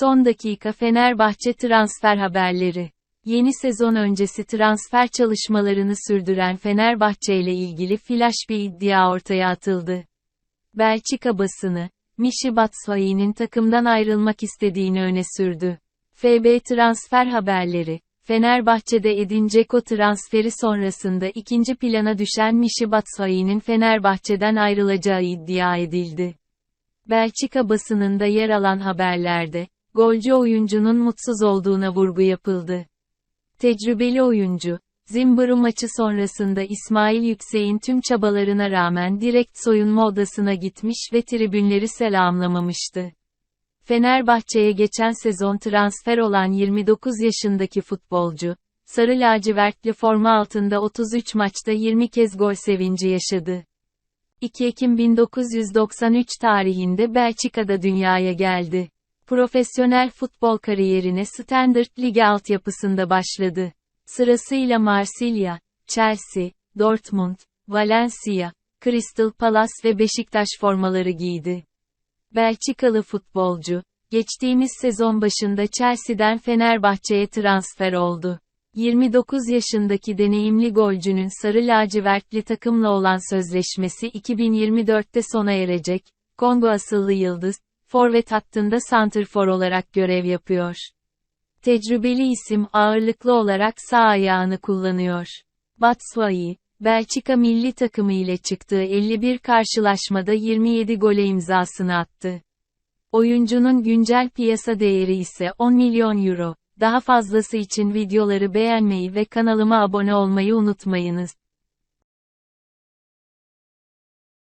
Son dakika Fenerbahçe transfer haberleri. Yeni sezon öncesi transfer çalışmalarını sürdüren Fenerbahçe ile ilgili flash bir iddia ortaya atıldı. Belçika basını, Michy Batshuayi'nin takımdan ayrılmak istediğini öne sürdü. FB transfer haberleri, Fenerbahçe'de Edin Dzeko transferi sonrasında ikinci plana düşen Michy Batshuayi'nin Fenerbahçe'den ayrılacağı iddia edildi. Belçika basınında yer alan haberlerde, golcü oyuncunun mutsuz olduğuna vurgu yapıldı. Tecrübeli oyuncu, Zimbru maçı sonrasında İsmail Yüksek'in tüm çabalarına rağmen direkt soyunma odasına gitmiş ve tribünleri selamlamamıştı. Fenerbahçe'ye geçen sezon transfer olan 29 yaşındaki futbolcu, sarı lacivertli forma altında 33 maçta 20 kez gol sevinci yaşadı. 2 Ekim 1993 tarihinde Belçika'da dünyaya geldi. Profesyonel futbol kariyerine Standard Ligi altyapısında başladı. Sırasıyla Marsilya, Chelsea, Dortmund, Valencia, Crystal Palace ve Beşiktaş formaları giydi. Belçikalı futbolcu, geçtiğimiz sezon başında Chelsea'den Fenerbahçe'ye transfer oldu. 29 yaşındaki deneyimli golcünün sarı lacivertli takımla olan sözleşmesi 2024'te sona erecek. Kongo asıllı yıldız, forvet hattında santrfor olarak görev yapıyor. Tecrübeli isim ağırlıklı olarak sağ ayağını kullanıyor. Batshuayi, Belçika milli takımı ile çıktığı 51 karşılaşmada 27 gole imzasını attı. Oyuncunun güncel piyasa değeri ise 10 milyon euro. Daha fazlası için videoları beğenmeyi ve kanalıma abone olmayı unutmayınız.